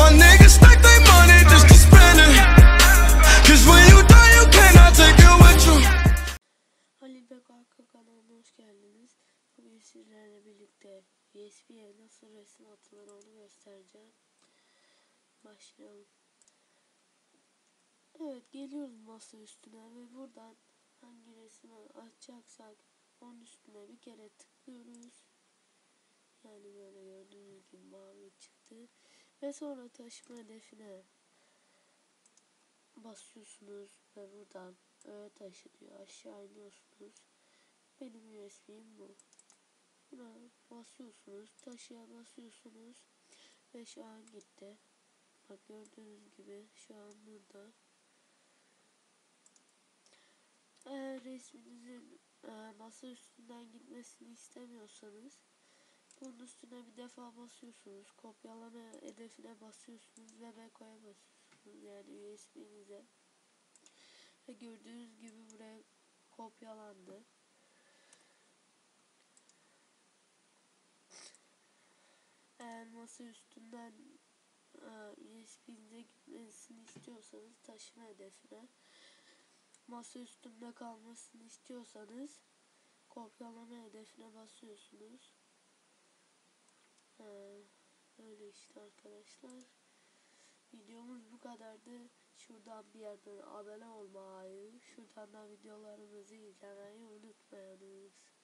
My kanalına hoş geldiniz. Bugün sizlerle birlikte USB'ye nasıl resim atılır göstereceğim. Başlayalım. Evet geliyoruz masa üstüne ve buradan hangi resmi açacaksak onun üstüne bir kere tıklıyoruz. Yani böyle gördüğünüz gibi mavi çıktı. Ve sonra taşıma hedefine basıyorsunuz ve buradan öğe taşı diyor aşağı iniyorsunuz. Benim USB'im bu. Buna basıyorsunuz, taşıya basıyorsunuz ve şu an gitti. Bak gördüğünüz gibi şu an burada. Eğer resminizin e, masa üstünden gitmesini istemiyorsanız üstüne bir defa basıyorsunuz. Kopyalama hedefine basıyorsunuz ve back'a basıyorsunuz. Yani USB'nize. Ve gördüğünüz gibi buraya kopyalandı. Eğer masa üstünden USB'nize gitmesini istiyorsanız taşıma hedefine masa üstünde kalmasını istiyorsanız kopyalama hedefine basıyorsunuz. Öyle işte arkadaşlar. Videomuz bu kadardı. Şuradan bir yerden abone olmayı, şuradan da videolarımızı izlemeyi unutmayınız.